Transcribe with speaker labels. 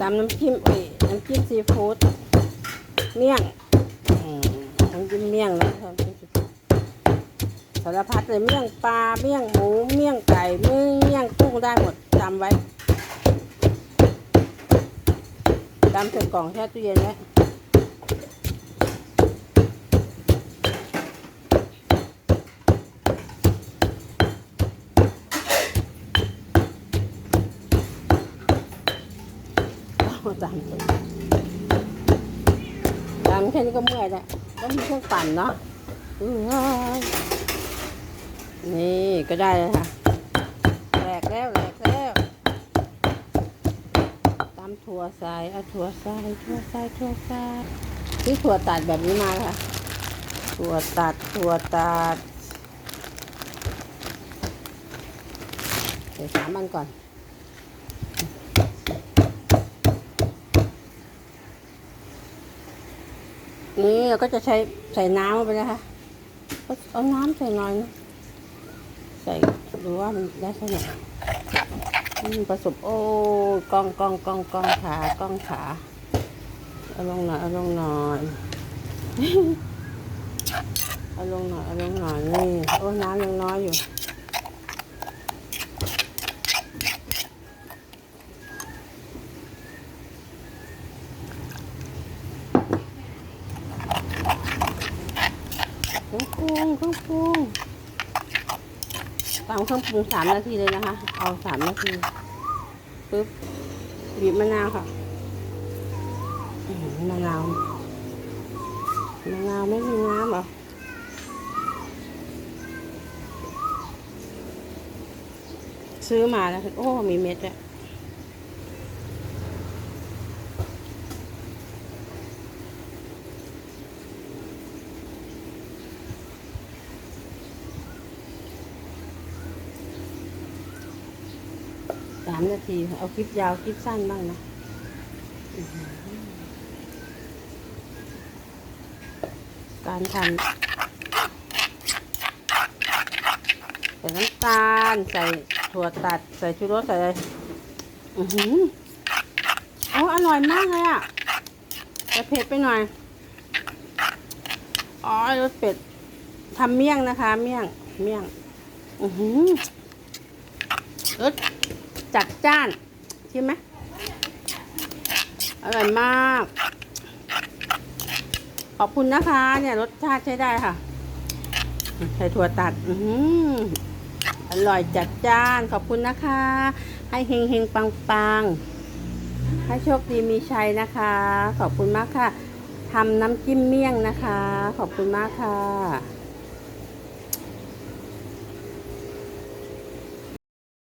Speaker 1: ตามน้ำจิ้มเอ้น้ำจิ้มซีฟู้ดเมี่ยงน้ำจิ้มเมี่ยงแล้วน้ำจิ้มซีฟู้ดสารพัดเลยเมี่ยงปลาเมี่ยงหมูเมี่ยงไก่เมี่ยงกุ้งได้หมดจำไว้จำใส่กล่องแช่ตู้เย็นไว้ เอาจำเลยจำแค่นี้ก็เมื่อยแล้วต้องมีเครื่องปั่นเนาะนี่ก็ได้เลยค่ะแหลกแล้วแหลกแล้วตำถั่วใส่เอาถั่วใส่ถั่วใส่ถั่วใส่ที่ถั่วตัดแบบนี้มาค่ะ ถั่วตัดถั่วตัดใส่สามอันก่อน นี่เราก็จะใช้ใส่น้ำไปนะคะก็เอาน้ำใส่หน่อยนะใส่ดูว่ามันได้เท่าไหร่ผสมโอ้กล้องกล้องกล้องกล้องขากล้องขาเอาลงหน่อยเอาลงหน่อยเอาลงหน่อยเอาลงหน่อยนี่โอ้น้ำยังน้อยอยู่ เครื่อง ปรุงเครื่องปรุงตามเครื่องปรุงสามนาทีเลยนะคะ เอาสามนาทีปึ๊บบีบมะนาวค่ะมะนาวมะนาวไม่มีน้ำเหรอซื้อมาแล้วโอ้มีเม็ดด้วามนาที เอาคลิปยาวคลิปสั้นบ้างนะการทำใส่น้ำตาล ใส่ถั่วตัด ใส่ชูรสใส่อะไรอือหือโอ้อร่อยมากเลยอะแต่เผ็ดไปหน่อย อ๋อรสเป็ดทำเมี่ยงนะคะ เมี่ยง เมี่ยง อือหือรส จัดจ้านใช่ไหมอร่อยมาก ขอบคุณนะคะ เนี่ยรสชาติใช้ได้ค่ะ ใส่ถั่วตัดอือหือร่อยจัดจ้าน ขอบคุณนะคะ ให้เฮงเฮงปังปังให้โชคดีมีชัยนะคะ ขอบคุณมากค่ะทำน้ำจิ้มเมี่ยงนะคะ ขอบคุณมากค่ะ